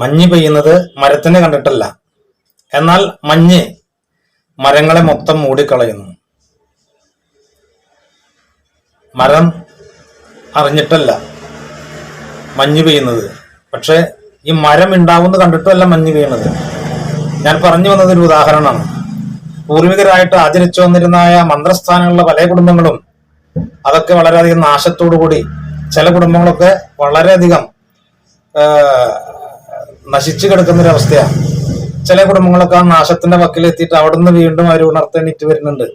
മഞ്ഞ് പെയ്യുന്നത് മരത്തിനെ കണ്ടിട്ടല്ല. എന്നാൽ മഞ്ഞ് മരങ്ങളെ മൊത്തം മൂടിക്കളയുന്നു. മരം അറിഞ്ഞിട്ടല്ല മഞ്ഞ് പെയ്യുന്നത്. പക്ഷെ ഈ മരം ഉണ്ടാവുന്ന കണ്ടിട്ടല്ല മഞ്ഞ് പെയ്യുന്നത്. ഞാൻ പറഞ്ഞു വന്നത് ഒരു ഉദാഹരണമാണ്. പൂർവികരായിട്ട് ആചരിച്ചു വന്നിരുന്നായ മന്ത്രസ്ഥാനങ്ങളിലെ പല കുടുംബങ്ങളും അതൊക്കെ വളരെയധികം നാശത്തോടു കൂടി ചില കുടുംബങ്ങളൊക്കെ വളരെയധികം നശിച്ചു കിടക്കുന്ന ഒരു അവസ്ഥയാണ് ചില കുടുംബങ്ങളൊക്കെ ആ നാശത്തിന്റെ വക്കിലെത്തിയിട്ട് അവിടുന്ന് വീണ്ടും അവർ ഉണർത്തെണീറ്റ് വരുന്നുണ്ട്.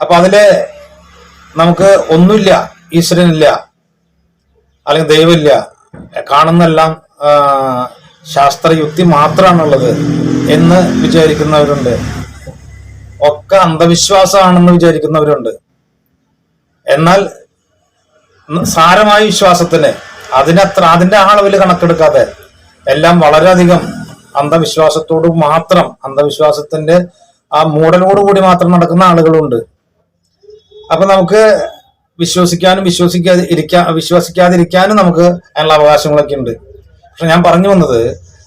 അപ്പൊ അതിൽ നമുക്ക് ഒന്നുമില്ല ഈശ്വരനില്ല അല്ലെങ്കിൽ ദൈവമില്ല കാണുന്നെല്ലാം ശാസ്ത്രയുക്തി മാത്രമാണുള്ളത് എന്ന് വിചാരിക്കുന്നവരുണ്ട്. ഒക്കെ അന്ധവിശ്വാസമാണെന്ന് വിചാരിക്കുന്നവരുണ്ട്. എന്നാൽ സാരമായ വിശ്വാസത്തിന് അതിനത്ര അതിന്റെ അളവിൽ കണക്കെടുക്കാതെ എല്ലാം വളരെയധികം അന്ധവിശ്വാസത്തോട് മാത്രം അന്ധവിശ്വാസത്തിന്റെ ആ മൂടലോട് കൂടി മാത്രം നടക്കുന്ന ആളുകളുണ്ട്. അപ്പൊ നമുക്ക് വിശ്വസിക്കാനും വിശ്വസിക്കാതെ ഇരിക്കാ വിശ്വസിക്കാതിരിക്കാനും നമുക്ക് അതിനുള്ള അവകാശങ്ങളൊക്കെ ഉണ്ട്. പക്ഷെ ഞാൻ പറഞ്ഞു വന്നത്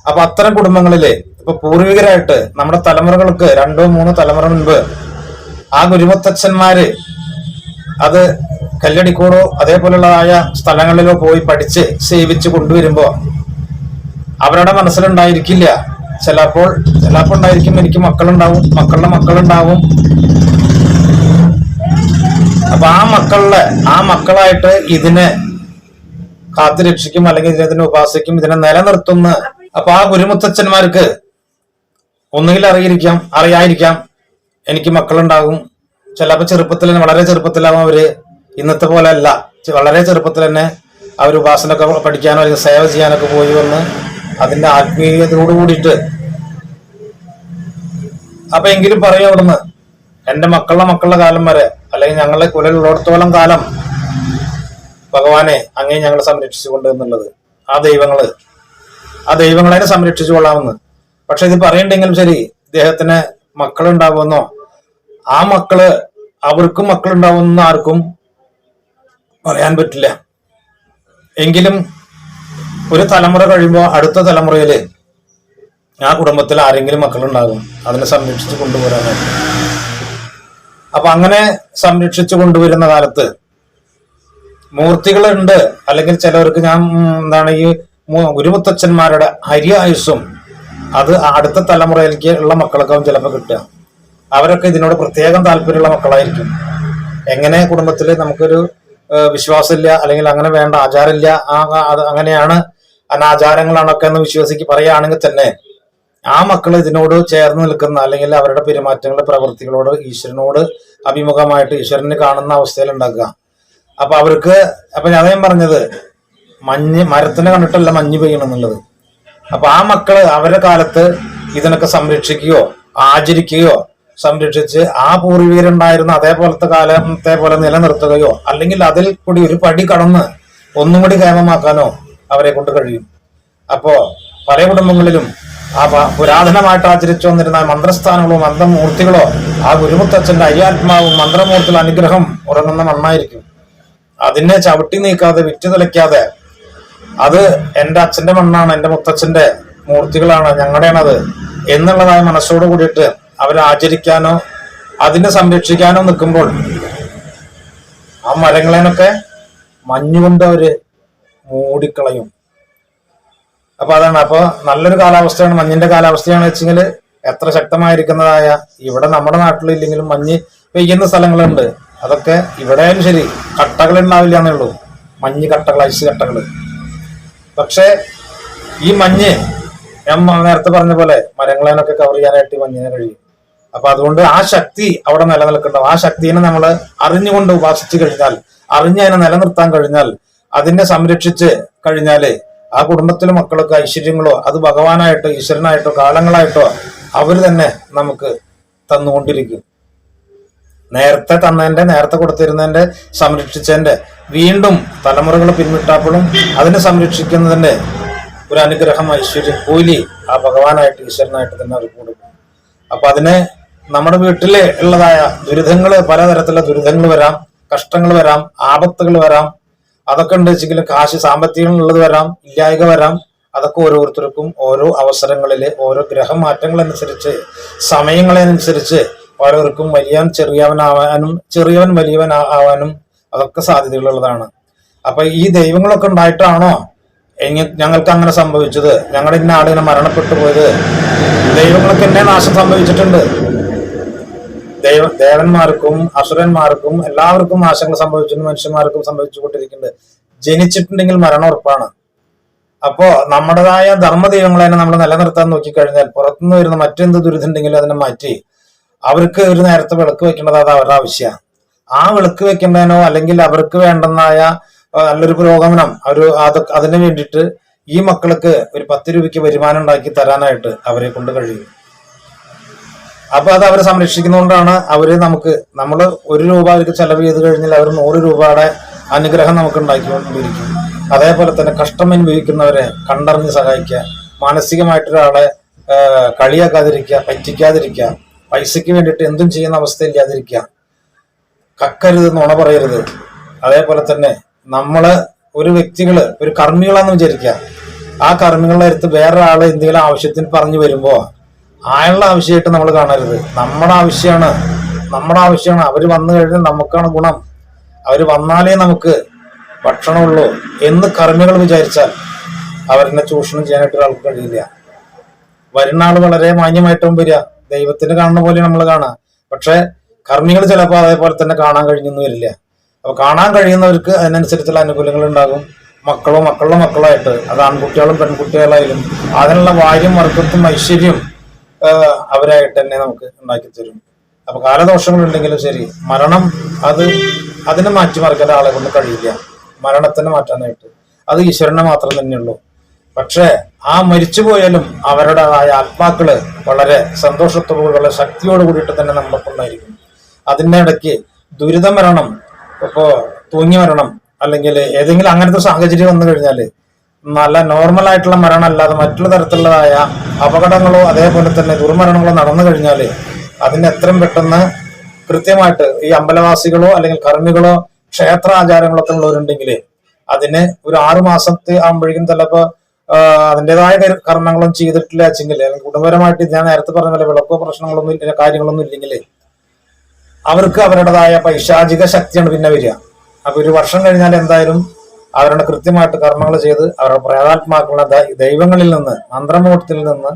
അപ്പൊ അത്തരം കുടുംബങ്ങളിലെ ഇപ്പൊ പൂർവികരായിട്ട് നമ്മുടെ തലമുറകൾക്ക് രണ്ടോ മൂന്നോ തലമുറ മുൻപ് ആ ഗുരുമത്തച്ഛന്മാര് അത് കല്ലടിക്കോടോ അതേപോലെയുള്ളതായ സ്ഥലങ്ങളിലോ പോയി പഠിച്ച് സേവിച്ച് കൊണ്ടുവരുമ്പോ അവരുടെ മനസ്സിലുണ്ടായിരിക്കില്ല. ചിലപ്പോൾ ചിലപ്പോൾ ഉണ്ടായിരിക്കും എനിക്ക് മക്കളുണ്ടാവും മക്കളുടെ മക്കളുണ്ടാവും. അപ്പൊ ആ മക്കളുടെ ആ മക്കളായിട്ട് ഇതിനെ കാത്തുരക്ഷിക്കും അല്ലെങ്കിൽ ഇതിനെ ഉപാസിക്കും ഇതിനെ നിലനിർത്തുന്ന അപ്പൊ ആ ഗുരുമുത്തച്ഛന്മാർക്ക് ഒന്നുകിൽ അറിയിരിക്കാം അറിയായിരിക്കാം എനിക്ക് മക്കളുണ്ടാകും. ചിലപ്പോൾ ചെറുപ്പത്തിൽ തന്നെ വളരെ ചെറുപ്പത്തിലാവും അവർ. ഇന്നത്തെ പോലെ അല്ല. വളരെ ചെറുപ്പത്തിൽ തന്നെ അവർ ഉപാസനൊക്കെ പഠിക്കാനോ അല്ലെങ്കിൽ സേവ ചെയ്യാനൊക്കെ പോയി വന്ന് അതിന്റെ ആത്മീയതയോട് കൂടിയിട്ട്. അപ്പൊ എങ്കിലും പറയും അവിടുന്ന് എന്റെ മക്കളുടെ മക്കളുടെ കാലം വരെ അല്ലെങ്കിൽ ഞങ്ങളെ കുലലുള്ളിടത്തോളം കാലം ഭഗവാനെ അങ്ങേ ഞങ്ങൾ സംരക്ഷിച്ചുകൊണ്ട് എന്നുള്ളത്. ആ ദൈവങ്ങൾ ആ ദൈവങ്ങളെ സംരക്ഷിച്ചു കൊള്ളാമെന്ന്. പക്ഷെ ഇത് പറയണ്ടെങ്കിലും ശരി ഇദ്ദേഹത്തിന് മക്കളുണ്ടാവുമെന്നോ? ആ മക്കൾ അവർക്കും മക്കളുണ്ടാവുമെന്ന് ആർക്കും പറയാൻ പറ്റില്ല. എങ്കിലും ഒരു തലമുറ കഴിയുമ്പോൾ അടുത്ത തലമുറയിൽ ആ കുടുംബത്തിൽ ആരെങ്കിലും മക്കളുണ്ടാകും. അതിനെ സംരക്ഷിച്ചു കൊണ്ടുപോരാനായിട്ട്. അപ്പൊ അങ്ങനെ സംരക്ഷിച്ചു കൊണ്ടുവരുന്ന കാലത്ത് മൂർത്തികളുണ്ട്. അല്ലെങ്കിൽ ചിലവർക്ക് ഞാൻ എന്താണ് ഈ ഗുരുമുത്തച്ഛന്മാരുടെ ഗുരുമുത്തച്ഛന്മാരുടെ ഹരിയായുസ്സും അത് അടുത്ത തലമുറയിലേക്ക് ഉള്ള മക്കൾക്കാവും ചിലപ്പോൾ കിട്ടുക. അവരൊക്കെ ഇതിനോട് പ്രത്യേകം താല്പര്യമുള്ള മക്കളായിരിക്കും. എങ്ങനെ കുടുംബത്തിൽ നമുക്കൊരു വിശ്വാസമില്ല അല്ലെങ്കിൽ അങ്ങനെ വേണ്ട ആചാരമില്ല അങ്ങനെയാണ് അനാചാരങ്ങളാണൊക്കെ എന്ന് വിശ്വസിക്ക് പറയുകയാണെങ്കിൽ തന്നെ ആ മക്കൾ ഇതിനോട് ചേർന്ന് നിൽക്കുന്ന അല്ലെങ്കിൽ അവരുടെ പെരുമാറ്റങ്ങൾ പ്രവൃത്തികളോട് ഈശ്വരനോട് അഭിമുഖമായിട്ട് ഈശ്വരനെ കാണുന്ന അവസ്ഥയിൽ ഉണ്ടാക്കുക. അപ്പൊ അവർക്ക് അപ്പൊ ഞാൻ പറഞ്ഞത് മഞ്ഞ് മരത്തിനെ കണ്ടിട്ടല്ല മഞ്ഞ് പെയ്യണം എന്നുള്ളത് അപ്പൊ ആ മക്കൾ അവരുടെ കാലത്ത് ഇതിനൊക്കെ സംരക്ഷിക്കുകയോ ആചരിക്കുകയോ സംരക്ഷിച്ച് ആ പൂർവികരുണ്ടായിരുന്ന അതേപോലത്തെ കാലത്തെ പോലെ നിലനിർത്തുകയോ അല്ലെങ്കിൽ അതിൽ കൂടി ഒരു പടി കടന്ന് ഒന്നും കൂടി കേമമാക്കാനോ അവരെ കൊണ്ട് കഴിയും. അപ്പോ പല കുടുംബങ്ങളിലും ആ പുരാതനമായിട്ട് ആചരിച്ചു വന്നിരുന്ന മന്ത്രസ്ഥാനങ്ങളോ മന്ത്രമൂർത്തികളോ ആ ഗുരുമുത്തച്ഛന്റെ അയ്യാത്മാവും മന്ത്രമൂർത്തിയുടെ അനുഗ്രഹം ഉറങ്ങുന്ന മണ്ണായിരിക്കും. അതിനെ ചവിട്ടി നീക്കാതെ വിറ്റു തുലയ്ക്കാതെ അത് എന്റെ അച്ഛന്റെ മണ്ണാണ് എന്റെ മുത്തച്ഛന്റെ മൂർത്തികളാണ് ഞങ്ങളുടെയാണത് എന്നുള്ളതായ മനസ്സോട് കൂടിയിട്ട് അവരെ ആചരിക്കാനോ അതിനെ സംരക്ഷിക്കാനോ നിൽക്കുമ്പോൾ ആ മരങ്ങളെനൊക്കെ മഞ്ഞുകൊണ്ട് അവർ മൂടിക്കളയും. അപ്പൊ അതാണ്. അപ്പൊ നല്ലൊരു കാലാവസ്ഥയാണ്. മഞ്ഞിന്റെ കാലാവസ്ഥയാണ് വെച്ചെങ്കിൽ എത്ര ശക്തമായിരിക്കുന്നതായ ഇവിടെ നമ്മുടെ നാട്ടിലില്ലെങ്കിലും മഞ്ഞ് പെയ്യുന്ന സ്ഥലങ്ങളുണ്ട്. അതൊക്കെ ഇവിടെയും ശരി കട്ടകൾ ഉണ്ടാവില്ല എന്നേ ഉള്ളൂ. മഞ്ഞ് കട്ടകൾ ഐസ് കട്ടകൾ. പക്ഷേ ഈ മഞ്ഞ് ഞാൻ നേരത്തെ പറഞ്ഞ പോലെ മരങ്ങളേനൊക്കെ കവർ ചെയ്യാനായിട്ട് മഞ്ഞിനെ കഴിയും. അപ്പൊ അതുകൊണ്ട് ആ ശക്തി അവിടെ നിലനിൽക്കുന്നുണ്ടാവും ആ ശക്തിനെ നമ്മൾ അറിഞ്ഞുകൊണ്ട് ഉപാസിച്ചു കഴിഞ്ഞാൽ അറിഞ്ഞ് അതിനെ നിലനിർത്താൻ കഴിഞ്ഞാൽ അതിനെ സംരക്ഷിച്ച് കഴിഞ്ഞാലേ ആ കുടുംബത്തിലെ മക്കൾക്ക് ഐശ്വര്യങ്ങളോ അത് ഭഗവാനായിട്ടോ ഈശ്വരനായിട്ടോ കാലങ്ങളായിട്ടോ അവർ തന്നെ നമുക്ക് തന്നുകൊണ്ടിരിക്കും. നേരത്തെ തന്നതിന്റെ നേരത്തെ കൊടുത്തിരുന്നതിന്റെ സംരക്ഷിച്ചതിന്റെ വീണ്ടും തലമുറകൾ പിന്നിട്ടപ്പോഴും അതിനെ സംരക്ഷിക്കുന്നതിന്റെ ഒരു അനുഗ്രഹം ഐശ്വര്യം കൂലി ആ ഭഗവാനായിട്ട് ഈശ്വരനായിട്ട് തന്നെ അവർ കൊടുക്കും. അപ്പൊ അതിനെ നമ്മുടെ വീട്ടിലെ ഉള്ളതായ ദുരിതങ്ങൾ പലതരത്തിലുള്ള ദുരിതങ്ങൾ വരാം കഷ്ടങ്ങൾ വരാം ആപത്തുകൾ വരാം അതൊക്കെ ഉണ്ട് വെച്ചെങ്കിലും കാശ് സാമ്പത്തികം ഉള്ളത് വരാം ഇല്ലായക വരാം. അതൊക്കെ ഓരോരുത്തർക്കും ഓരോ അവസരങ്ങളിൽ ഓരോ ഗ്രഹമാറ്റങ്ങളനുസരിച്ച് സമയങ്ങളനുസരിച്ച് ഓരോർക്കും വലിയവൻ ചെറിയവനാവാനും ചെറിയവൻ വലിയവൻ ആവാനും അതൊക്കെ സാധ്യതകളുള്ളതാണ്. അപ്പൊ ഈ ദൈവങ്ങളൊക്കെ ഉണ്ടായിട്ടാണോ ഞങ്ങൾക്ക് അങ്ങനെ സംഭവിച്ചത്? ഞങ്ങളുടെ ഇന്ന ആളിനെ മരണപ്പെട്ടു പോയത്? ദൈവങ്ങൾക്ക് എന്നെ നാശം സംഭവിച്ചിട്ടുണ്ട്. ദൈവ ദേവന്മാർക്കും അസുരന്മാർക്കും എല്ലാവർക്കും നാശങ്ങൾ സംഭവിച്ചിട്ടുണ്ട് മനുഷ്യന്മാർക്കും സംഭവിച്ചുകൊണ്ടിരിക്കുന്നുണ്ട്. ജനിച്ചിട്ടുണ്ടെങ്കിൽ മരണം ഉറപ്പാണ്. അപ്പോ നമ്മുടേതായ ധർമ്മ ദൈവങ്ങളെ നമ്മൾ നിലനിർത്താൻ നോക്കിക്കഴിഞ്ഞാൽ പുറത്തുനിന്ന് വരുന്ന മറ്റെന്ത് ദുരിതമുണ്ടെങ്കിലും അതിനെ മാറ്റി അവർക്ക് ഒരു നേരത്തെ വിളക്ക് വെക്കേണ്ടത് അത് അവരുടെ ആവശ്യമാണ്. ആ വിളക്ക് വെക്കേണ്ടതിനോ അല്ലെങ്കിൽ അവർക്ക് വേണ്ടതായ നല്ലൊരു പുരോഗമനം ഒരു അത് അതിനു വേണ്ടിയിട്ട് ഈ മക്കൾക്ക് ഒരു പത്ത് രൂപയ്ക്ക് വരുമാനം ഉണ്ടാക്കി തരാനായിട്ട് അവരെ കൊണ്ട് കഴിയും. അപ്പൊ അത് അവരെ സംരക്ഷിക്കുന്നതുകൊണ്ടാണ് അവർ നമുക്ക് നമ്മൾ ഒരു രൂപ അവർക്ക് ചെലവ് ചെയ്ത് കഴിഞ്ഞാൽ അവർ നൂറ് രൂപയുടെ അനുഗ്രഹം നമുക്ക് ഉണ്ടാക്കിക്കൊണ്ടിരിക്കും അതേപോലെ തന്നെ കഷ്ടം അനുഭവിക്കുന്നവരെ കണ്ടറിഞ്ഞ് സഹായിക്കുക മാനസികമായിട്ടൊരാളെ കളിയാക്കാതിരിക്കുക പറ്റിക്കാതിരിക്കുക പൈസയ്ക്ക് വേണ്ടിയിട്ട് എന്തും ചെയ്യുന്ന അവസ്ഥയില്ലാതിരിക്കുക കക്കരുത് നുണ പറയരുത്. അതേപോലെ തന്നെ നമ്മൾ ഒരു വ്യക്തികൾ ഒരു കർമ്മികളാന്ന് വിചാരിക്കുക. ആ കർമ്മികളുടെ അടുത്ത് വേറെ എന്തെങ്കിലും ആവശ്യത്തിന് പറഞ്ഞു വരുമ്പോ അയാളുടെ ആവശ്യമായിട്ട് നമ്മൾ കാണരുത്. നമ്മുടെ ആവശ്യമാണ്. നമ്മുടെ ആവശ്യമാണ്. അവർ വന്നു കഴിഞ്ഞാൽ നമുക്കാണ് ഗുണം. അവർ വന്നാലേ നമുക്ക് ഭക്ഷണമുള്ളൂ എന്ന് കർമ്മികൾ വിചാരിച്ചാൽ അവരെന്നെ ചൂഷണം ചെയ്യാനായിട്ട് ഒരാൾക്ക് കഴിയില്ല. വരുന്ന ആൾ വളരെ മാന്യമായിട്ടും വരിക. ദൈവത്തിന് കാണുന്ന പോലെ നമ്മൾ കാണാം പക്ഷേ കർമ്മികൾ ചിലപ്പോൾ അതേപോലെ തന്നെ കാണാൻ കഴിഞ്ഞൊന്നും വരില്ല. അപ്പൊ കാണാൻ കഴിയുന്നവർക്ക് അതിനനുസരിച്ചുള്ള അനുകൂലങ്ങൾ ഉണ്ടാകും. മക്കളോ മക്കളുടെ മക്കളായിട്ട്. അത് ആൺകുട്ടികളും പെൺകുട്ടികളായാലും അതിനുള്ള വാര്യം വർക്കത്തും ഐശ്വര്യം അവരായിട്ട് തന്നെ നമുക്ക് ഉണ്ടാക്കി തരും. അപ്പൊ കാലദോഷങ്ങൾ ഉണ്ടെങ്കിലും ശരി മരണം അത് അതിനെ മാറ്റിമറിക്കാൻ ആളെ കൊണ്ട് കഴിയില്ല. മരണത്തിനെ മാറ്റാനായിട്ട്. അത് ഈശ്വരനെ മാത്രം തന്നെയുള്ളൂ. പക്ഷേ ആ മരിച്ചു പോയാലും അവരുടേതായ ആത്മാക്കൾ വളരെ സന്തോഷത്തോടുകൂടെ ശക്തിയോട് കൂടിയിട്ട് തന്നെ നമ്മൾക്കുണ്ടായിരിക്കും. അതിന്റെ ഇടയ്ക്ക് ദുരിത മരണം ഇപ്പോ തൂങ്ങി മരണം അല്ലെങ്കിൽ ഏതെങ്കിലും അങ്ങനത്തെ സാഹചര്യം വന്നു കഴിഞ്ഞാൽ നല്ല നോർമൽ ആയിട്ടുള്ള മരണം അല്ലാതെ മറ്റുള്ള തരത്തിലുള്ളതായ അപകടങ്ങളോ അതേപോലെ തന്നെ ദുർമരണങ്ങളോ നടന്നു കഴിഞ്ഞാൽ അതിന് എത്രയും പെട്ടെന്ന് കൃത്യമായിട്ട് ഈ അമ്പലവാസികളോ അല്ലെങ്കിൽ കർമ്മികളോ ക്ഷേത്ര ആചാരങ്ങളൊക്കെ ഉള്ളവരുണ്ടെങ്കിൽ അതിന് ഒരു ആറു മാസത്തെ ആകുമ്പോഴേക്കും ചിലപ്പോൾ അതിന്റെതായ കർമ്മങ്ങളും ചെയ്തിട്ടില്ല വെച്ചെങ്കിൽ അല്ലെങ്കിൽ കുടുംബപരമായിട്ട് ഞാൻ നേരത്തെ പറഞ്ഞ പോലെ വിളക്കോ പ്രശ്നങ്ങളൊന്നും ഇല്ല കാര്യങ്ങളൊന്നും ഇല്ലെങ്കിൽ അവർക്ക് അവരുടേതായ പൈശാചിക ശക്തിയാണ് പിന്നെ വരിക. അപ്പൊ ഒരു വർഷം കഴിഞ്ഞാൽ എന്തായാലും അവരുടെ കൃത്യമായിട്ട് കർമ്മങ്ങൾ ചെയ്ത് അവരുടെ പ്രേതാത്മാക്കളുടെ ദൈവങ്ങളിൽ നിന്ന് മന്ത്രമൂർത്തിൽ നിന്ന്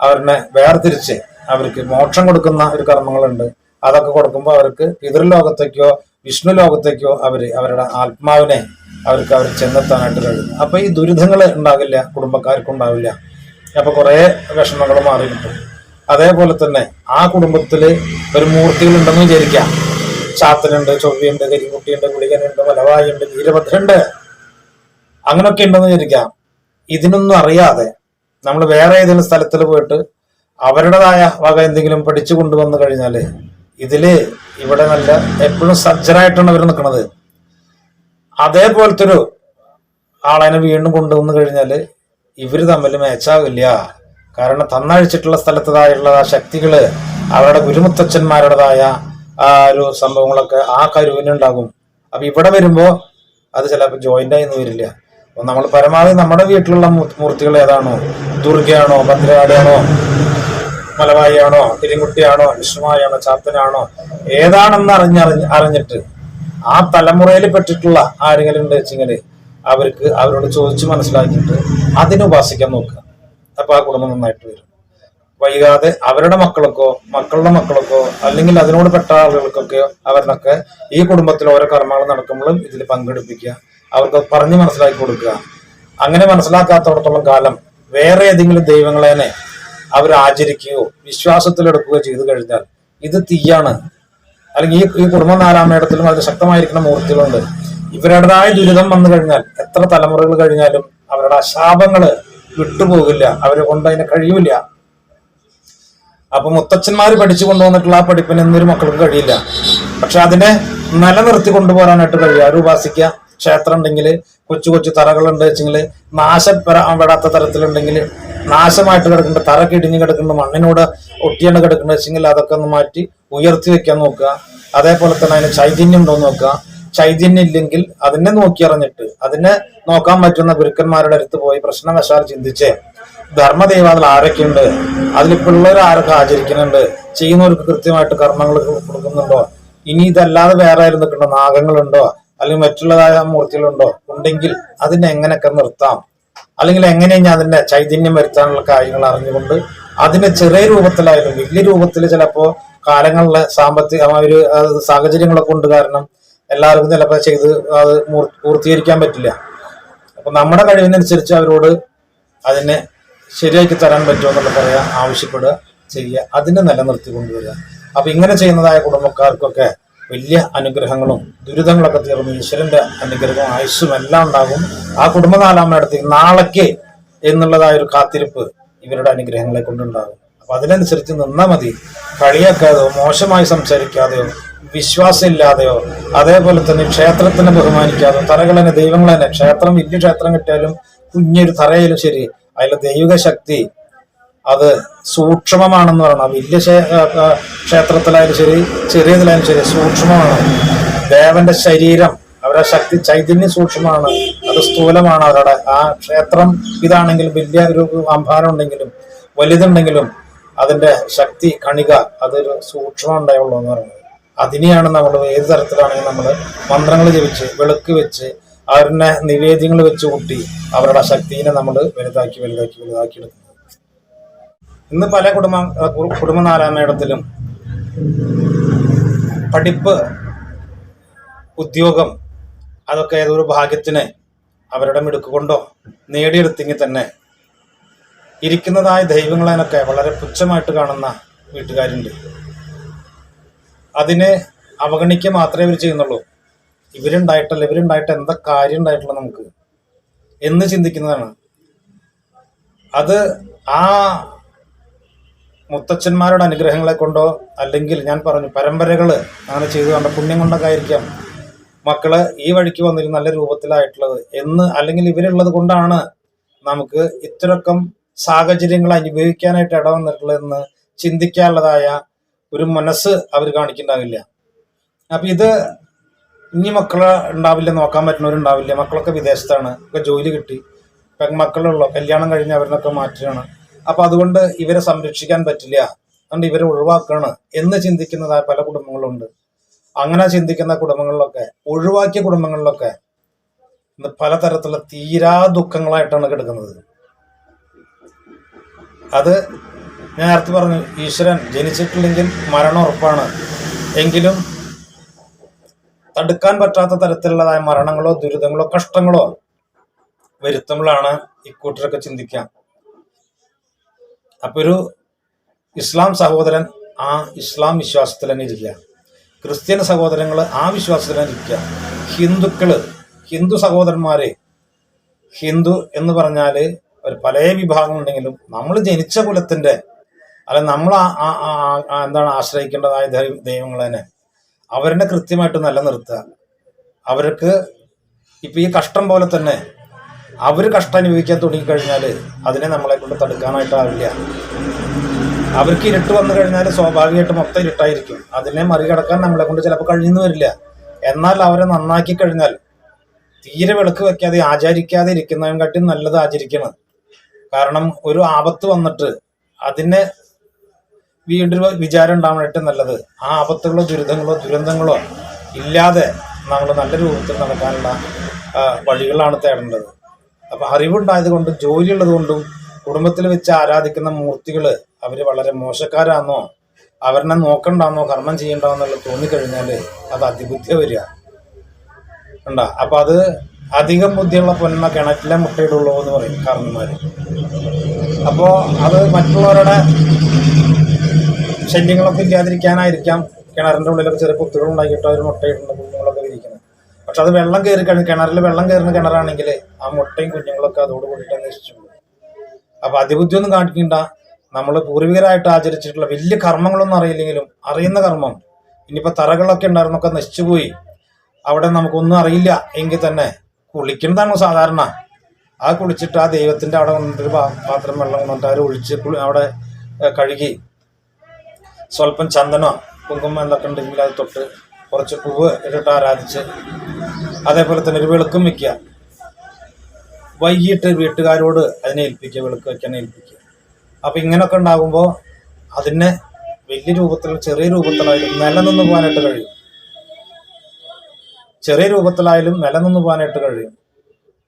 അവരിനെ വേർതിരിച്ച് അവർക്ക് മോക്ഷം കൊടുക്കുന്ന ഒരു കർമ്മങ്ങളുണ്ട്. അതൊക്കെ കൊടുക്കുമ്പോൾ അവർക്ക് പിതൃലോകത്തേക്കോ വിഷ്ണു ലോകത്തേക്കോ അവർ അവരുടെ ആത്മാവിനെ അവർക്ക് അവർ ചെന്നെത്താനായിട്ട് കഴിയും. അപ്പൊ ഈ ദുരിതങ്ങൾ ഉണ്ടാകില്ല കുടുംബക്കാർക്ക് ഉണ്ടാവില്ല അപ്പൊ കുറെ വിഷമങ്ങൾ മാറി കിട്ടും. അതേപോലെ തന്നെ ആ കുടുംബത്തിൽ ഒരു മൂർത്തികൾ ഉണ്ടെന്ന് വിചാരിക്കാം. ചാത്തനുണ്ട് ചൊവ്വയുണ്ട് കരിക്കുട്ടിയുണ്ട് ഗുളികനുണ്ട് മലവായുണ്ട് വീരഭദ്രണ്ട് അങ്ങനൊക്കെ ഉണ്ടെന്ന് വിചാരിക്കാം. ഇതിനൊന്നും അറിയാതെ നമ്മൾ വേറെ ഏതെങ്കിലും സ്ഥലത്തിൽ പോയിട്ട് അവരുടേതായ വക എന്തെങ്കിലും പഠിച്ചു കൊണ്ടുവന്നു കഴിഞ്ഞാൽ ഇതിൽ ഇവിടെ നല്ല എപ്പോഴും സജ്ജരായിട്ടാണ് അവർ നിൽക്കുന്നത് അതേപോലത്തെ ഒരു ആളതിനെ വീണ്ടും കൊണ്ടുവന്നു കഴിഞ്ഞാൽ ഇവർ തമ്മിൽ മേച്ചാകില്ല കാരണം തന്നഴിച്ചിട്ടുള്ള സ്ഥലത്തതായുള്ള ആ ശക്തികൾ അവരുടെ ഗുരുമുത്തച്ഛന്മാരുടേതായ ആ ഒരു സംഭവങ്ങളൊക്കെ ആ കരുവിനുണ്ടാകും. അപ്പൊ ഇവിടെ വരുമ്പോ അത് ചിലപ്പോൾ ജോയിന്റ് ആയി വരില്ല. അപ്പൊ നമ്മൾ പരമാവധി നമ്മുടെ വീട്ടിലുള്ള മൂർത്തികൾ ഏതാണോ? ദുർഗയാണോ? ഭദ്രകാളിയാണോ? മലവായിയാണോ തിരിമുട്ടിയാണോ വിഷ്ണുമായാണോ? ചാത്തനാണോ? ഏതാണെന്ന് അറിഞ്ഞറിഞ്ഞ് അറിഞ്ഞിട്ട് ആ തലമുറയിൽ പെട്ടിട്ടുള്ള ആരെങ്കിലും ഉണ്ട് വെച്ചെങ്കിൽ അവർക്ക് അവരോട് ചോദിച്ച് മനസ്സിലാക്കിയിട്ട് അതിനെ ഉപാസിക്കാൻ നോക്കുക. അപ്പൊ ആ കുടുംബം നന്നായിട്ട് വരും. വൈകാതെ അവരുടെ മക്കൾക്കോ മക്കളുടെ മക്കൾക്കോ അല്ലെങ്കിൽ അതിനോട് പെട്ട ആളുകൾക്കൊക്കെ അവരിനൊക്കെ ഈ കുടുംബത്തിൽ ഓരോ കർമ്മങ്ങൾ നടക്കുമ്പോഴും ഇതിൽ പങ്കെടുപ്പിക്കുക. അവർക്ക് പറഞ്ഞു മനസ്സിലാക്കി കൊടുക്കുക. അങ്ങനെ മനസ്സിലാക്കാത്തടത്തോളം കാലം വേറെ ഏതെങ്കിലും ദൈവങ്ങളെനെ അവർ ആചരിക്കുകയോ വിശ്വാസത്തിലെടുക്കുകയോ ചെയ്തു കഴിഞ്ഞാൽ ഇത് തീയാണ്. അല്ലെങ്കിൽ ഈ ഈ കുടുംബ നാലാമേടത്തിലും അതിൽ ശക്തമായിരിക്കുന്ന മൂർത്തികളുണ്ട്. ഇവരുടേതായ ദുരിതം വന്നു കഴിഞ്ഞാൽ എത്ര തലമുറകൾ കഴിഞ്ഞാലും അവരുടെ ശാപങ്ങൾ വിട്ടുപോകില്ല. അവരെ കൊണ്ട് അതിനെ കഴിയില്ല അപ്പൊ മുത്തച്ഛന്മാര് പഠിച്ചു കൊണ്ടുവന്നിട്ടുള്ള ആ പഠിപ്പിന് എന്നൊരു മക്കൾക്ക് കഴിയില്ല. പക്ഷെ അതിനെ നിലനിർത്തി കൊണ്ടുപോകാനായിട്ട് കഴിയും. അവർ ഉപാസിക്കുക ക്ഷേത്രം ഉണ്ടെങ്കിൽ കൊച്ചു കൊച്ചു തറകളുണ്ട് വെച്ചെങ്കിൽ നാശപ്പെടാത്ത തരത്തിലുണ്ടെങ്കിൽ നാശമായിട്ട് കിടക്കുന്നുണ്ട് തറ കിടിഞ്ഞ് കിടക്കുന്നുണ്ട് മണ്ണിനോട് ഒട്ടിയാണ് കിടക്കുന്നത് വെച്ചെങ്കിൽ അതൊക്കെ ഒന്ന് മാറ്റി ഉയർത്തി വെക്കാൻ നോക്കുക. അതേപോലെ തന്നെ അതിന് ചൈതന്യം ഉണ്ടോ നോക്കുക. ചൈതന്യം ഇല്ലെങ്കിൽ അതിനെ നോക്കിയറിഞ്ഞിട്ട് അതിനെ നോക്കാൻ പറ്റുന്ന ഗുരുക്കന്മാരുടെ അടുത്ത് പോയി പ്രശ്നവശാൽ ചിന്തിച്ച് ധർമ്മദൈവാദിൽ ആരൊക്കെയുണ്ട്? അതിലിപ്പോഴുള്ളവർ ആരൊക്കെ ആചരിക്കുന്നുണ്ട്? ചെയ്യുന്നവർക്ക് കൃത്യമായിട്ട് കർമ്മങ്ങൾ കൊടുക്കുന്നുണ്ടോ? ഇനി ഇതല്ലാതെ വേറെ ആരും നിൽക്കണ്ടോ? നാഗങ്ങളുണ്ടോ? അല്ലെങ്കിൽ മറ്റുള്ളതായ മൂർത്തികളുണ്ടോ? ഉണ്ടെങ്കിൽ അതിനെ എങ്ങനെയൊക്കെ നിർത്താം? അല്ലെങ്കിൽ എങ്ങനെ ഞാൻ അതിന്റെ ചൈതന്യം വരുത്താനുള്ള കാര്യങ്ങൾ അറിഞ്ഞുകൊണ്ട് അതിനെ ചെറിയ രൂപത്തിലായാലും വലിയ രൂപത്തിൽ ചിലപ്പോ കാലങ്ങളിലെ സാമ്പത്തിക ഒരു സാഹചര്യങ്ങളൊക്കെ ഉണ്ട് കാരണം എല്ലാവർക്കും ചിലപ്പോൾ ചെയ്ത് അത് പൂർത്തീകരിക്കാൻ പറ്റില്ല. അപ്പൊ നമ്മുടെ കഴിവിനനുസരിച്ച് അവരോട് അതിനെ ശരിയാക്കി തരാൻ പറ്റുമോ എന്നുള്ള പറയാ ആവശ്യപ്പെടുക ചെയ്യുക അതിനെ നിലനിർത്തി കൊണ്ടുവരിക അപ്പൊ ഇങ്ങനെ ചെയ്യുന്നതായ കുടുംബക്കാർക്കൊക്കെ വലിയ അനുഗ്രഹങ്ങളും ദുരിതങ്ങളൊക്കെ തീർന്ന് ഈശ്വരന്റെ അനുഗ്രഹവും ആയുസ്സും എല്ലാം ഉണ്ടാകും. ആ കുടുംബനാലാമയടത്തേക്ക് നാളേക്ക് എന്നുള്ളതായ ഒരു കാത്തിരിപ്പ് ഇവരുടെ അനുഗ്രഹങ്ങളെ കൊണ്ടുണ്ടാകും. അപ്പൊ അതിനനുസരിച്ച് നിന്നാ മതി. കളിയാക്കാതെയോ മോശമായി സംസാരിക്കാതെയോ വിശ്വാസം ഇല്ലാതെയോ അതേപോലെ തന്നെ ക്ഷേത്രത്തിനെ ബഹുമാനിക്കാതെയോ തറകളെന്നെ ദൈവങ്ങൾ തന്നെ ക്ഷേത്രം വലിയ ക്ഷേത്രം കിട്ടിയാലും കുഞ്ഞൊരു തറയിലും ശരി അതിലെ ദൈവിക ശക്തി അത് സൂക്ഷ്മമാണെന്ന് പറയണം. വലിയ ക്ഷേത്രത്തിലായാലും ശരി ചെറിയതിലായാലും ശരി സൂക്ഷ്മമാണ്. ദേവന്റെ ശരീരം അവരുടെ ശക്തി ചൈതന്യം സൂക്ഷ്മമാണ്. അത് സ്ഥൂലമാണ് അവരുടെ. ആ ക്ഷേത്രം ഇതാണെങ്കിലും വലിയ ഒരു അംഭാരം ഉണ്ടെങ്കിലും വലുതുണ്ടെങ്കിലും അതിന്റെ ശക്തി കണിക അതൊരു സൂക്ഷ്മം ഉണ്ടായുള്ളൂ എന്ന് പറയുന്നത്. അതിനെയാണ് നമ്മൾ ഏത് തരത്തിലാണെങ്കിൽ നമ്മൾ മന്ത്രങ്ങൾ ജപിച്ച് വെളുക്ക് വെച്ച് അവരുടെ നിവേദ്യങ്ങൾ വെച്ച് കൂട്ടി അവരുടെ ശക്തിനെ നമ്മൾ വലുതാക്കി വലുതാക്കി വലുതാക്കി എടുക്കുന്നത് ഇന്ന് പല കുടുംബ കുടുംബനാരായണയിടത്തിലും പഠിപ്പ് ഉദ്യോഗം അതൊക്കെ ഏതൊരു ഭാഗ്യത്തിന് അവരുടെ മിടുക്കുകൊണ്ടോ നേടിയെടുത്തെങ്കിൽ തന്നെ ഇരിക്കുന്നതായ ദൈവങ്ങളെനൊക്കെ വളരെ പുച്ഛമായിട്ട് കാണുന്ന വീട്ടുകാരുണ്ട്. അതിനെ അവഗണിക്കുക മാത്രമേ ഇവർ ചെയ്യുന്നുള്ളൂ. ഇവരുണ്ടായിട്ടല്ല ഇവരുണ്ടായിട്ട് എന്താ കാര്യം ഉണ്ടായിട്ടുള്ള നമുക്ക്? എന്ന് ചിന്തിക്കുന്നതാണ്. അത് ആ മുത്തച്ഛന്മാരുടെ അനുഗ്രഹങ്ങളെ കൊണ്ടോ അല്ലെങ്കിൽ ഞാൻ പറഞ്ഞു പരമ്പരകൾ അങ്ങനെ ചെയ്തു കണ്ട പുണ്യം കൊണ്ടൊക്കെ ആയിരിക്കാം മക്കൾ ഈ വഴിക്ക് വന്നിരുന്ന നല്ല രൂപത്തിലായിട്ടുള്ളത് എന്ന് അല്ലെങ്കിൽ ഇവരുള്ളത് കൊണ്ടാണ് നമുക്ക് ഇത്തരക്കം സാഹചര്യങ്ങൾ അനുഭവിക്കാനായിട്ട് ഇടവന്നിട്ടുള്ളതെന്ന് ചിന്തിക്കാനുള്ളതായ ഒരു മനസ്സ് അവർ കാണിക്കുന്നുണ്ടാവില്ല. അപ്പൊ ഇത് ഇനി മക്കളെ ഉണ്ടാവില്ല നോക്കാൻ പറ്റുന്നവരുണ്ടാവില്ല. മക്കളൊക്കെ വിദേശത്താണ് ഒക്കെ ജോലി കിട്ടി. മക്കളുള്ള കല്യാണം കഴിഞ്ഞ് അവരിനൊക്കെ മാറ്റുകയാണ്. അപ്പൊ അതുകൊണ്ട് ഇവരെ സംരക്ഷിക്കാൻ പറ്റില്ല. അതുകൊണ്ട് ഇവരെ ഒഴിവാക്കാണ് എന്ന് ചിന്തിക്കുന്നതായ പല കുടുംബങ്ങളുണ്ട്. അങ്ങനെ ചിന്തിക്കുന്ന കുടുംബങ്ങളിലൊക്കെ ഒഴിവാക്കിയ കുടുംബങ്ങളിലൊക്കെ ഇന്ന് പലതരത്തിലുള്ള തീരാ ദുഃഖങ്ങളായിട്ടാണ് കിടക്കുന്നത്. അത് ഞാൻ നേരത്തെ പറഞ്ഞു ഈശ്വരൻ ജനിച്ചിട്ടില്ലെങ്കിൽ മരണം ഉറപ്പാണ്. എങ്കിലും തടുക്കാൻ പറ്റാത്ത തരത്തിലുള്ളതായ മരണങ്ങളോ ദുരിതങ്ങളോ കഷ്ടങ്ങളോ വരുത്തുമ്പോഴാണ് ഇക്കൂട്ടരൊക്കെ ചിന്തിക്കാം അപ്പൊ ഒരു ഇസ്ലാം സഹോദരൻ ആ ഇസ്ലാം വിശ്വാസത്തിൽ തന്നെ ഇരിക്കുക. ക്രിസ്ത്യൻ സഹോദരങ്ങൾ ആ വിശ്വാസത്തിൽ തന്നെ ഇരിക്കുക. ഹിന്ദുക്കൾ ഹിന്ദു സഹോദരന്മാരെ ഹിന്ദു എന്ന് പറഞ്ഞാൽ ഒരു പല വിഭാഗങ്ങളുണ്ടെങ്കിലും നമ്മൾ ജനിച്ച കുലത്തിന്റെ അല്ല നമ്മൾ എന്താണ് ആശ്രയിക്കേണ്ടതായ ദൈവങ്ങൾ തന്നെ. അവരെ കൃത്യമായിട്ട് നല്ല നിലനിർത്തുക അവർക്ക് ഇപ്പൊ ഈ കഷ്ടം പോലെ തന്നെ അവർ കഷ്ടം അനുഭവിക്കാൻ തുടങ്ങിക്കഴിഞ്ഞാൽ അതിനെ നമ്മളെ കൊണ്ട് തടുക്കാനായിട്ടാവില്ല അവർക്ക് ഇരുട്ട് വന്നു കഴിഞ്ഞാൽ സ്വാഭാവികമായിട്ട് മൊത്തം ഇരുട്ടായിരിക്കും. അതിനെ മറികടക്കാൻ നമ്മളെ കൊണ്ട് ചിലപ്പോൾ കഴിഞ്ഞെന്ന് വരില്ല. എന്നാൽ അവരെ നന്നാക്കി കഴിഞ്ഞാൽ തീരെ വിളക്ക് വെക്കാതെ ആചരിക്കാതെ ഇരിക്കുന്നതിനും കാട്ടി നല്ലത് ആചരിക്കണം. കാരണം ഒരു ആപത്ത് വന്നിട്ട് അതിനെ വീണ്ടും വിചാരം ഉണ്ടാവാനായിട്ട് നല്ലത്. ആ ആപത്തുകളോ ദുരിതങ്ങളോ ദുരന്തങ്ങളോ ഇല്ലാതെ നമ്മൾ നല്ല രൂപത്തിൽ നടക്കാനുള്ള വഴികളാണ് തേടേണ്ടത്. അപ്പൊ അറിവുണ്ടായത് കൊണ്ടും ജോലിയുള്ളത് കൊണ്ടും കുടുംബത്തിൽ വെച്ച് ആരാധിക്കുന്ന മൂർത്തികൾ അവർ വളരെ മോശക്കാരാണെന്നോ അവരെ നോക്കണ്ടാന്നോ കർമ്മം ചെയ്യണ്ടെന്നുള്ള തോന്നിക്കഴിഞ്ഞാൽ അത് അതിബുദ്ധി വരിക. ഉണ്ടാ അപ്പൊ അത് അധികം ബുദ്ധിയുള്ള പൊന്ന കിണറ്റിലെ മുട്ടയിടുള്ളൂ എന്ന് പറയും കാരണന്മാര്. അപ്പോൾ അത് മറ്റുള്ളവരുടെ ശല്യങ്ങളൊക്കെ ഇല്ലാതിരിക്കാനായിരിക്കാം. കിണറിന്റെ ഉള്ളിലൊക്കെ ചെറിയ കുത്തുകൾ ഉണ്ടാക്കിയിട്ട് അവർ മുട്ടയിടുന്ന കുഞ്ഞുങ്ങളൊക്കെ പക്ഷെ അത് വെള്ളം കയറി കിണറിൽ വെള്ളം കയറുന്ന കിണറാണെങ്കിൽ ആ മുട്ടയും കുഞ്ഞുങ്ങളൊക്കെ അതോട് കൂടിയിട്ട് നശിച്ചു പോകും. അപ്പൊ അതിബുദ്ധിയൊന്നും കാണിക്കണ്ട. നമ്മൾ പൂർവികരായിട്ട് ആചരിച്ചിട്ടുള്ള വലിയ കർമ്മങ്ങളൊന്നും അറിയില്ലെങ്കിലും അറിയുന്ന കർമ്മം. ഇനിയിപ്പോ തറകളൊക്കെ ഉണ്ടായിരുന്നൊക്കെ നശിച്ചുപോയി അവിടെ നമുക്കൊന്നും അറിയില്ല. എങ്കിൽ തന്നെ കുളിക്കുന്നതാണ് സാധാരണ? ആ കുളിച്ചിട്ട് ആ ദൈവത്തിന്റെ അവിടെ കൊണ്ടൊരു പാത്രം വെള്ളം കൊണ്ടിട്ട് അവർ ഒഴിച്ച് അവിടെ കഴുകി. സ്വല്പം ചന്ദനോ കുങ്കുമം എന്തൊക്കെ ഉണ്ടെങ്കിൽ അത് തൊട്ട് കുറച്ച് പൂവ് ഇട്ടിട്ട് ആരാധിച്ച് അതേപോലെ തന്നെ ഒരു വെളുക്കും വെക്കുക. വൈകിട്ട് വീട്ടുകാരോട് അതിനെ ഏൽപ്പിക്കുക വിളക്ക് വയ്ക്കാൻ ഏൽപ്പിക്കുക. അപ്പം ഇങ്ങനെയൊക്കെ ഉണ്ടാകുമ്പോൾ അതിനെ വലിയ രൂപത്തിൽ ചെറിയ രൂപത്തിലായാലും നിലനിന്ന് പോകാനായിട്ട് കഴിയും. ചെറിയ രൂപത്തിലായാലും നിലനിന്ന് പോകാനായിട്ട് കഴിയും.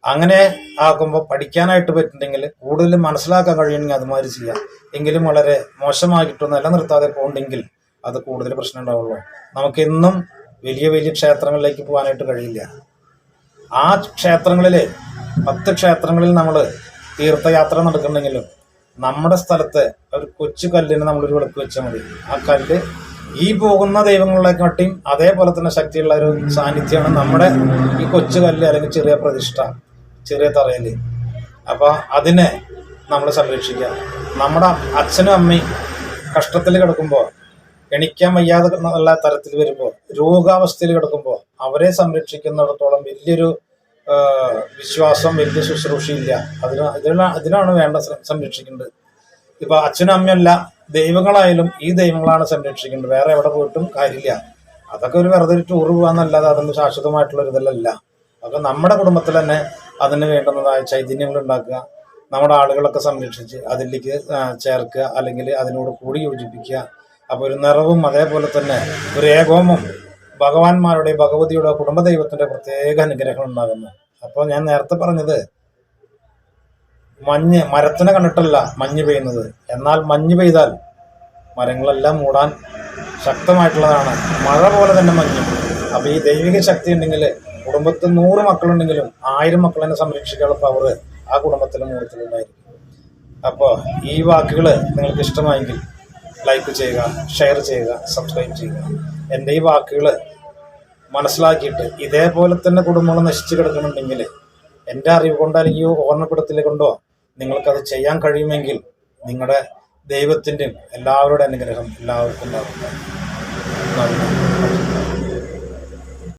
അങ്ങനെ ആക്കുമ്പോൾ പഠിക്കാനായിട്ട് പറ്റുന്നെങ്കിൽ കൂടുതൽ മനസ്സിലാക്കാൻ കഴിയണമെങ്കിൽ അതുമാതിരി ചെയ്യാം. എങ്കിലും വളരെ മോശമായിട്ട് നിലനിർത്താതെ പോകണ്ടെങ്കിൽ അത് കൂടുതൽ പ്രശ്നം ഉണ്ടാവുള്ളൂ. നമുക്കെന്നും വലിയ വലിയ ക്ഷേത്രങ്ങളിലേക്ക് പോകാനായിട്ട് കഴിയില്ല. ആ ക്ഷേത്രങ്ങളിൽ പത്ത് ക്ഷേത്രങ്ങളിൽ നമ്മൾ തീർത്ഥയാത്ര നടക്കുന്നുണ്ടെങ്കിലും നമ്മുടെ സ്ഥലത്തെ ഒരു കൊച്ചു കല്ലിന് നമ്മളൊരു വിളക്ക് വെച്ചാൽ മതി. ആ കല്ല് ഈ പോകുന്ന ദൈവങ്ങളിലേക്കാട്ടിയും അതേപോലെ തന്നെ ശക്തിയുള്ള ഒരു സാന്നിധ്യമാണ് നമ്മുടെ ഈ കൊച്ചു കല്ല് അല്ലെങ്കിൽ ചെറിയ പ്രതിഷ്ഠ ചെറിയ തറയിൽ അപ്പോൾ അതിനെ നമ്മൾ സംരക്ഷിക്കുക. നമ്മുടെ അച്ഛനും അമ്മയും കഷ്ടത്തിൽ കിടക്കുമ്പോൾ എണിക്കാൻ വയ്യാതെ തരത്തിൽ വരുമ്പോൾ രോഗാവസ്ഥയിൽ കിടക്കുമ്പോൾ അവരെ സംരക്ഷിക്കുന്നിടത്തോളം വലിയൊരു വിശ്വാസം വലിയ ശുശ്രൂഷയില്ല. അതിന് അതിനാണ് അതിനാണ് വേണ്ട സംരക്ഷിക്കേണ്ടത്. ഇപ്പൊ അച്ഛനും അമ്മയല്ല ദൈവങ്ങളായാലും ഈ ദൈവങ്ങളാണ് സംരക്ഷിക്കേണ്ടത്. വേറെ എവിടെ പോയിട്ടും കാര്യമില്ല. അതൊക്കെ ഒരു വെറുതെ ഒരു ടൂർ പോകാന്നല്ലാതെ അതൊന്നും ശാശ്വതമായിട്ടുള്ള ഒരു ഇതല്ല അതൊക്കെ നമ്മുടെ കുടുംബത്തിൽ തന്നെ അതിന് വേണ്ടുന്നതായ ചൈതന്യങ്ങൾ ഉണ്ടാക്കുക. നമ്മുടെ ആളുകളൊക്കെ സംരക്ഷിച്ച് അതിലേക്ക് ചേർക്കുക. അല്ലെങ്കിൽ അതിനോട് കൂടി യോജിപ്പിക്കുക. അപ്പോൾ ഒരു നിറവും അതേപോലെ തന്നെ ഒരു ഏകോമം ഭഗവാന്മാരുടെ ഭഗവതിയുടെ കുടുംബദൈവത്തിന്റെ പ്രത്യേക അനുഗ്രഹം ഉണ്ടാകുന്നു. അപ്പോൾ ഞാൻ നേരത്തെ പറഞ്ഞത് മഞ്ഞ് മരത്തിനെ കണ്ടിട്ടല്ല മഞ്ഞ് പെയ്യുന്നത്. എന്നാൽ മഞ്ഞ് പെയ്താൽ മരങ്ങളെല്ലാം മൂടാൻ ശക്തമായിട്ടുള്ളതാണ്. മഴ പോലെ തന്നെ മഞ്ഞ്. അപ്പോൾ ഈ ദൈവിക ശക്തി ഉണ്ടെങ്കിൽ കുടുംബത്തിൽ നൂറ് മക്കളുണ്ടെങ്കിലും ആയിരം മക്കളെ സംരക്ഷിക്കാനുള്ള പവർ ആ കുടുംബത്തിലും മുഹൂർത്തത്തിലുണ്ടായിരിക്കും അപ്പോൾ ഈ വാക്കുകൾ നിങ്ങൾക്ക് ഇഷ്ടമായെങ്കിൽ ലൈക്ക് ചെയ്യുക ഷെയർ ചെയ്യുക സബ്സ്ക്രൈബ് ചെയ്യുക. എന്റെ ഈ വാക്കുകൾ മനസ്സിലാക്കിയിട്ട് ഇതേപോലെ തന്നെ കുടുംബങ്ങൾ നശിച്ചു കിടക്കുന്നുണ്ടെങ്കിൽ എന്റെ അറിവ് കൊണ്ടോ അല്ലെങ്കിൽ ഓർമ്മപ്പെടുത്തൽ കൊണ്ടോ നിങ്ങൾക്കത് ചെയ്യാൻ കഴിയുമെങ്കിൽ നിങ്ങളുടെ ദൈവത്തിന്റെയും എല്ലാവരുടെ അനുഗ്രഹം എല്ലാവർക്കും ഉണ്ടാകും